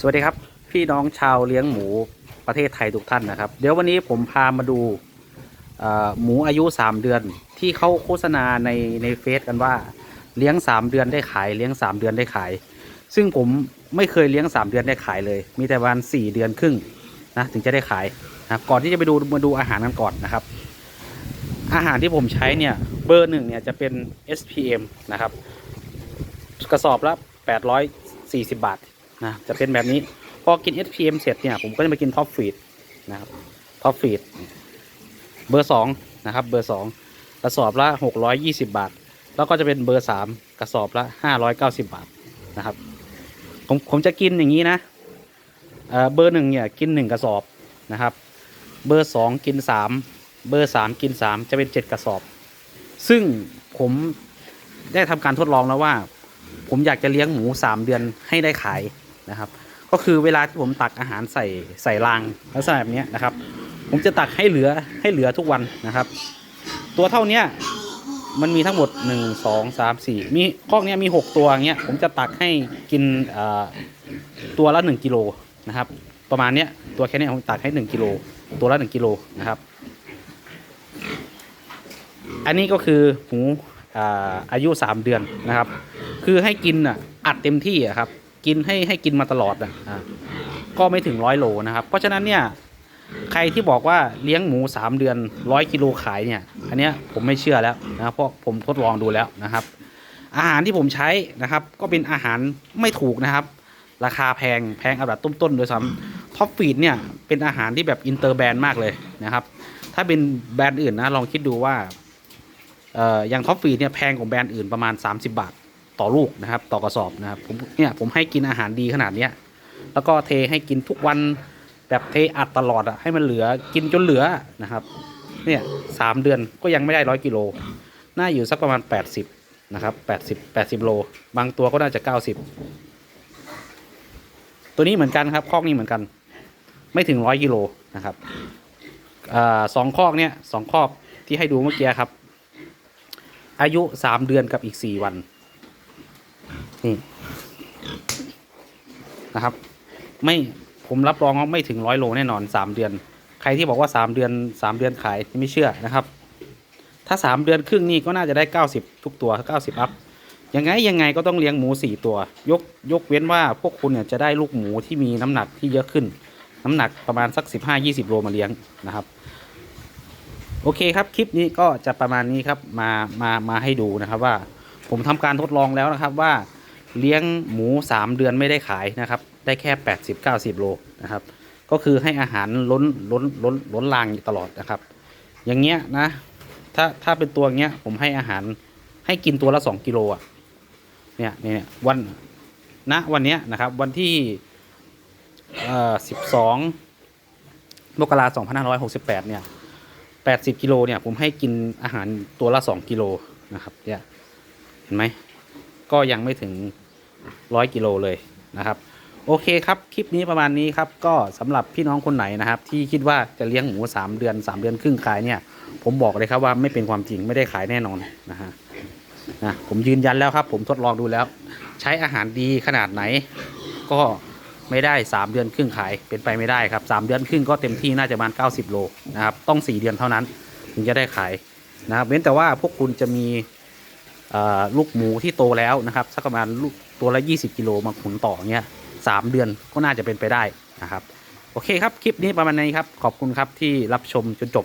สวัสดีครับ พี่น้องชาวเลี้ยงหมูประเทศไทยทุกท่านนะครับ เดี๋ยววันนี้ผมพามาดูหมูอายุ 3 เดือนที่เขาโฆษณาในในเฟซกันว่าเลี้ยง 3 เดือนได้ขายเลี้ยง 3 เดือนได้ขาย ซึ่งผมไม่เคยเลี้ยง 3 เดือนได้ขายเลย มีแต่วัน4เดือนครึ่งนะถึงจะได้ขายนะก่อนที่จะไปดูมาดูอาหารกันก่อนนะครับ อาหารที่ผมใช้เนี่ยเบอร์หนึ่งเนี่ยจะเป็น SPM นะครับ กระสอบละ840 บาท นะจะเป็นแบบนี้ พอกิน SPM เสร็จเนี่ยผมก็จะมากินท็อปฟีดนะครับท็อปฟีดเบอร์สองนะครับ เบอร์สองกระสอบละ620บาท แล้วก็จะเป็นเบอร์สามกระสอบละ590บาทนะครับ ผมผมจะกินอย่างนี้นะเเบอร์หนึ่งเนี่ยกินหนึ่งกระสอบนะครับ เบอร์สองกินสามเบอร์สามกินสามจะเป็นเจ็ดกระสอบ ซึ่งผมได้ทำการทดลองแล้วว่า ผมอยากจะเลี้ยงหมูสามเดือนให้ได้ขาย นะครับ ก็คือเวลาที่ผมตักอาหารใส่ใส่รางลักษณะแบบนี้นะครับ ผมจะตักให้เหลือให้เหลือทุกวันนะครับ ตัวเท่าเนี้ยมันมีทั้งหมดหนึ่งสองสามสี่มีคอกเนี้ยมีหกตัวเงี้ยผมจะตักให้กินตัวละหนึ่งกิโลนะครับ ประมาณเนี้ยตัวแค่เนี้ยผมตักให้หนึ่งกิโลตัวละหนึ่งกิโลนะครับ อันนี้ก็คือหมูอายุสามเดือนนะครับ คือให้กินอะอัดเต็มที่อะครับ กินให้ให้กินมาตลอดอะก็ไม่ถึงร้อยโลนะครับ เพราะฉะนั้นเนี่ยใครที่บอกว่าเลี้ยงหมูสามเดือนร้อยกิโลขายเนี่ย อันเนี้ยผมไม่เชื่อแล้วนะครับเพราะผมทดลองดูแล้วนะครับ อาหารที่ผมใช้นะครับ ก็เป็นอาหารไม่ถูกนะครับ ราคาแพงแพงอันดับต้นๆโดยซ้ำท็อปฟีดเนี่ยเป็นอาหารที่แบบอินเตอร์แบรนด์มากเลยนะครับ ถ้าเป็นแบรนด์อื่นนะลองคิดดูว่าเอ่ออย่างท็อปฟีดเนี่ยแพงกว่าแบรนด์อื่นประมาณ 30 บาท ต่อลูกนะครับ ต่อกระสอบนะครับผมเนี่ยผมให้กินอาหารดีขนาดเนี้ยแล้วก็เทให้กินทุกวันแบบเทอัดตลอดอะให้มันเหลือกินจนเหลือนะครับ เนี่ยสามเดือนก็ยังไม่ได้ร้อยกิโลน่าอยู่สักประมาณ 80 นะครับ 80 80 โล บางตัวก็น่าจะ 90 ตัวนี้เหมือนกันครับ คอกนี้เหมือนกัน ไม่ถึงร้อยกิโลนะครับอสองคอกเนี่ยสองคอกที่ให้ดูเมื่อกี้ครับ อายุสามเดือนกับอีกสี่วัน นี่นะครับ ไม่ผมรับรองว่าไม่ถึงร้อยโลแน่นอนสามเดือน ใครที่บอกว่าสามเดือนสามเดือนขายไม่เชื่อนะครับ ถ้าสามเดือนครึ่งนี่ก็น่าจะได้เก้าสิบทุกตัวเก้าสิบอัพยังไงยังไงก็ต้องเลี้ยงหมูสี่ตัว ยกยกเว้นว่าพวกคุณเนี่ยจะได้ลูกหมูที่มีน้ำหนักที่เยอะขึ้น น้ำหนักประมาณสักสิบห้ายี่สิบโลมาเลี้ยงนะครับโอเคครับ คลิปนี้ก็จะประมาณนี้ครับ มา มา มาให้ดูนะครับว่าผมทำการทดลองแล้วนะครับว่า เลี้ยงหมู 3 เดือนไม่ได้ขายนะครับ ได้แค่ 80 90 โลนะครับ ก็คือให้อาหารล้นล้นล้นล้นลางอยู่ตลอดนะครับ อย่างเงี้ยนะ ถ้าถ้าเป็นตัวเงี้ยผมให้อาหารให้กินตัวละ 2 กิโลอะเนี่ยเนี่ยวันณวันเนี้ยนะครับวันที่เอ่อ12มกราคม2568เนี่ยแปดสิบกิโลเนี่ยผมให้กินอาหารตัวละสองกิโลนะครับเนี่ยเห็นไหมก็ยังไม่ถึง ร้อยกิโลเลยนะครับโอเคครับคลิปนี้ประมาณนี้ครับก็สำหรับพี่น้องคนไหนนะครับ ที่คิดว่าจะเลี้ยงหมูสามเดือนสามเดือนครึ่งขายเนี่ย ผมบอกเลยครับว่าไม่เป็นความจริงไม่ได้ขายแน่นอนนะฮะนะผมยืนยันแล้วครับ ผมทดลองดูแล้ว ใช้อาหารดีขนาดไหน ก็ไม่ได้ 3 เดือนครึ่งขายเป็นไปไม่ได้ครับ 3 เดือนครึ่งก็เต็มที่น่าจะประมาณ 90 โลนะครับต้อง 4 เดือนเท่านั้น ถึงจะได้ขายนะครับเว้นแต่ว่าพวกคุณจะมี ลูกหมูที่โตแล้วนะครับสักประมาณลูกตัวละ 20 กิโลมาขุนต่อเนี้ยสามเดือนก็น่าจะเป็นไปได้นะครับ โอเคครับ คลิปนี้ประมาณนี้ครับ ขอบคุณครับที่รับชมจนจบ